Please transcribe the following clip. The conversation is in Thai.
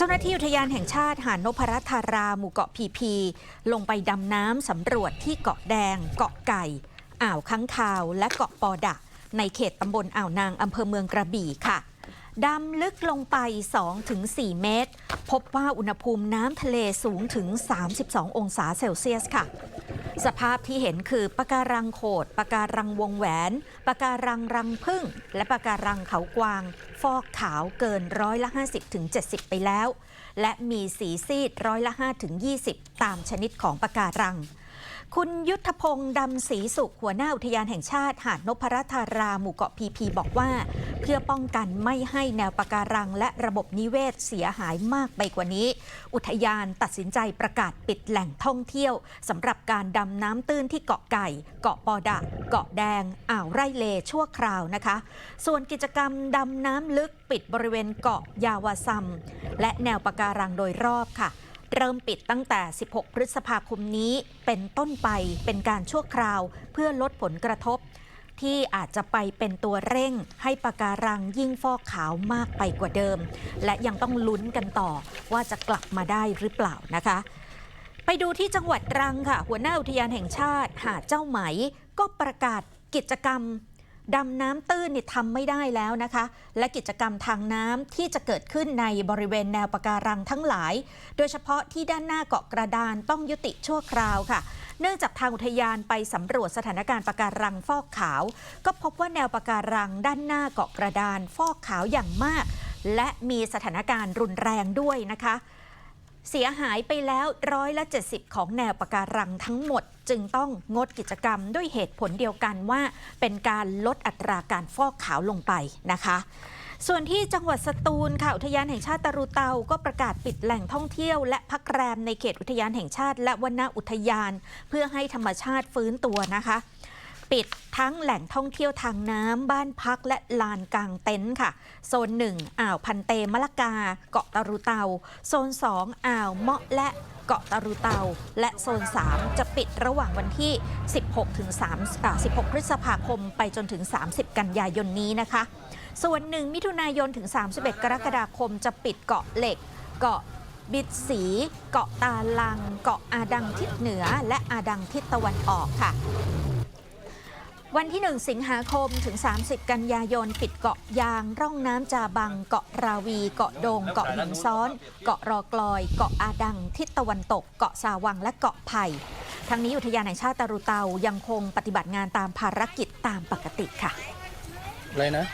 เจ้าหน้าที่อุทยานแห่งชาติหาดนพรัตธาราหมู่เกาะพีพี ลงไปดำน้ำสำรวจที่เกาะแดง เกาะไก่ อ่าวค้างคาว และเกาะปอดะ ในเขตตำบลอ่าวนางอำเภอเมืองกระบี่ค่ะดำลึกลงไป 2-4 เมตร พบว่าอุณหภูมิน้ำทะเลสูงถึง 32 องศาเซลเซียสค่ะ สภาพที่เห็นคือปะการังโขดปะการังวงแหวนปะการังรังพึ่ง และปะการังเขากวาง ฟอกขาวเกินร้อยละ 50ถึง70 ไปแล้ว และมีสีซีดร้อยละ5ถึง20 ตามชนิดของปะการัง คุณยุทธพงศ์ดำศรีสุขหัวหน้าอุทยานแห่งชาติ หาดนพรัตาราหมู่เกาะพีพีบอกว่า เพื่อป้องกันไม่ให้แนวปะการัง และระบบนิเวศเสียหายมากไปกว่านี้ อุทยานตัดสินใจประกาศปิดแหล่งท่องเที่ยวสำหรับการดำน้ำตื้นที่เกาะไก่ เกาะปอดะ เกาะแดง อ่าวไร่เลชั่วคราวนะคะ ส่วนกิจกรรมดำน้ำลึกปิดบริเวณเกาะยาวาซัมและแนวปะการังโดยรอบค่ะ เริ่มปิดตั้งแต่ 16 พฤษภาคมนี้เป็นต้นไปเป็นการชั่วคราวเพื่อลดผลกระทบ ที่อาจจะไปเป็นตัวเร่งให้ปะการังยิ่งฟอกขาวมากไปกว่าเดิม และยังต้องลุ้นกันต่อว่าจะกลับมาได้หรือเปล่านะคะ ไปดูที่จังหวัดตรังค่ะ หัวหน้าอุทยานแห่งชาติหาดเจ้าไหม ก็ประกาศกิจกรรม ดำน้ำตื้นเนี่ยทำไม่ได้แล้วนะคะ และกิจกรรมทางน้ำที่จะเกิดขึ้นในบริเวณแนวปะการังทั้งหลาย โดยเฉพาะที่ด้านหน้าเกาะกระดานต้องยุติชั่วคราวค่ะ เนื่องจากทางอุทยานไปสำรวจสถานการณ์ปะการังฟอกขาว ก็พบว่าแนวปะการังด้านหน้าเกาะกระดานฟอกขาวอย่างมาก และมีสถานการณ์รุนแรงด้วยนะคะ เสียหายไปแล้วร้อยละ 70 ของแนวปะการังทั้งหมด จึงต้องงดกิจกรรมด้วยเหตุผลเดียวกันว่า เป็นการลดอัตราการฟอกขาวลงไปนะคะส่วนที่จังหวัดสตูลค่ะอุทยานแห่งชาติตะรูเตา ก็ประกาศปิดแหล่งท่องเที่ยว และพักแรมในเขตอุทยานแห่งชาติ และวนอุทยาน เพื่อให้ธรรมชาติฟื้นตัวนะคะ ปิดทั้งแหล่งท่องเที่ยวทางน้ำบ้านพักและลานกลางเต็นท์ค่ะ โซน 1 อ่าวพันเตมะละกา เกาะตะรุเตา โซน 2 อ่าวเมาะและเกาะตะรุเตา และโซน 3 จะปิดระหว่างวันที่ 16ถึง3 16 พฤษภาคมไปจนถึง 30 กันยายนนี้นะคะ ส่วน1มิถุนายนถึง 31 กรกฎาคมจะปิดเกาะเหล็ก เกาะบิดสี เกาะตาลัง เกาะอาดังทิศเหนือ และอาดังทิศตะวันออกค่ะ วันที่ 1 สิงหาคมถึง 30 กันยายน ปิดเกาะยาง ร่องน้ำจาบัง เกาะราวี เกาะโดง เกาะหินซ้อน เกาะรอกลอย เกาะอาดัง ทิศตะวันตก เกาะสาวัง และเกาะไผ่ ทั้งนี้อุทยานแห่งชาติตารุเตายังคงปฏิบัติงานตามภารกิจตามปกติค่ะ อะไรนะ